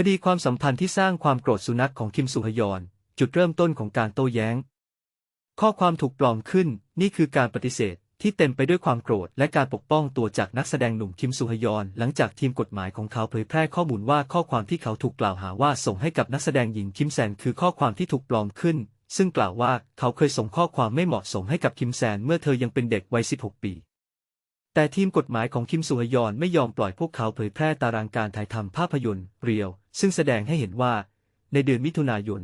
คดีความสัมพันธ์ที่สร้างความโกรธสุนัขของคิมสุฮยอน จุดเริ่มต้นของการโต้แย้ง ข้อความถูกปลอมขึ้น นี่คือการปฏิเสธ ที่เต็มไปด้วยความโกรธและการปกป้องตัวจากนักแสดงหนุ่มคิมสุฮยอน หลังจากทีมกฎหมายของเขาเผยแพร่ข้อมูลว่าข้อความที่เขาถูกกล่าวหาว่าส่งให้กับนักแสดงหญิงคิมแซนคือข้อความที่ถูกปลอมขึ้น ซึ่งกล่าวว่าเขาเคยส่งข้อความไม่เหมาะสมให้กับคิมแซนเมื่อเธอยังเป็นเด็กวัย 16 ปี แต่ทีมกฎหมายของคิมสุฮยอนไม่ยอมปล่อยพวกเขาเผยแพร่ตารางการถ่ายทำภาพยนตร์เรียว ซึ่งแสดงให้เห็นว่า ในเดือนมิถุนายน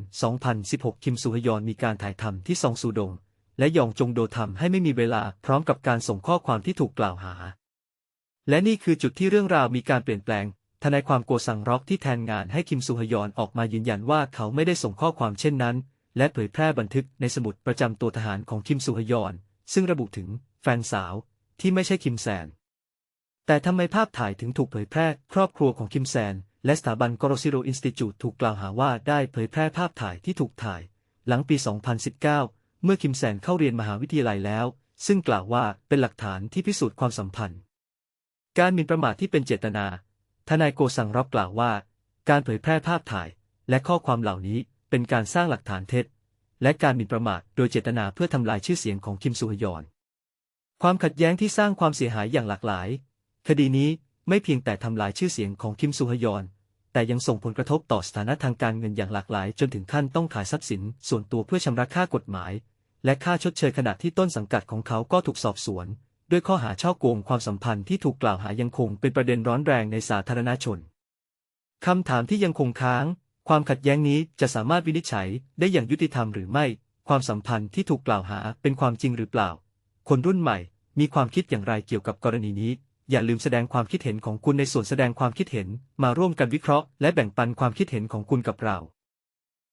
2016 คิมสุฮยอนมีการถ่ายทำที่ซองซูดง และยองจงโดทำให้ไม่มีเวลาพร้อมกับการส่งข้อความที่ถูกกล่าวหา และนี่คือจุดที่เรื่องราวมีการเปลี่ยนแปลงทนายความโกสังร็อกที่แทนงานให้คิมซูฮยอนออกมายืนยันว่าเขาไม่ได้ส่งข้อความเช่นนั้น และเผยแพร่บันทึกในสมุดประจำตัวทหารของคิมซูฮยอน ซึ่งระบุถึงแฟนสาว ที่ไม่ใช่คิมแซน แต่ทำไมภาพถ่ายถึงถูกเผยแพร่ ครอบครัวของคิมแซน และสถาบันกอรซิโรอินสติจูตถูกกล่าวหาว่าได้เผยแพร่ภาพถ่ายที่ถูกถ่าย หลังปี 2019 เมื่อคิมแซนเข้าเรียนมหาวิทยาลัยแล้ว ซึ่งกล่าวว่าเป็นหลักฐานที่พิสูจน์ความสัมพันธ์ การหมิ่นประมาทที่เป็นเจตนา ทนายโกสังรับกล่าวว่า การเผยแพร่ภาพถ่าย และข้อความเหล่านี้เป็นการสร้างหลักฐานเท็จและการหมิ่นประมาทโดยเจตนาเพื่อทำลายชื่อเสียงของคิมซูฮยอน ความขัดแย้งที่สร้างความเสียหายอย่างหลากหลาย คดีนี้ไม่เพียงแต่ทำลายชื่อเสียงของคิมซูฮยอน แต่ยังส่งผลกระทบต่อสถานะทางการเงินอย่างหลากหลาย จนถึงขั้นต้องขายทรัพย์สิน ส่วนตัวเพื่อชำระค่ากฎหมาย และค่าชดเชยขณะที่ต้นสังกัดของเขาก็ถูกสอบสวน ด้วยข้อหาช่อโกงความสัมพันธ์ที่ถูกกล่าวหายังคงเป็นประเด็นร้อนแรงในสาธารณชนคำถามที่ยังคงค้าง ความขัดแย้งนี้จะสามารถวินิจฉัยได้อย่างยุติธรรมหรือไม่ ความสัมพันธ์ที่ถูกกล่าวหาเป็นความจริงหรือเปล่า คนรุ่นใหม่ มีความคิดอย่างไรเกี่ยวกับกรณีนี้ อย่าลืมแสดงความคิดเห็นของคุณในส่วนแสดงความคิดเห็น มาร่วมกันวิเคราะห์และแบ่งปันความคิดเห็นของคุณกับเรา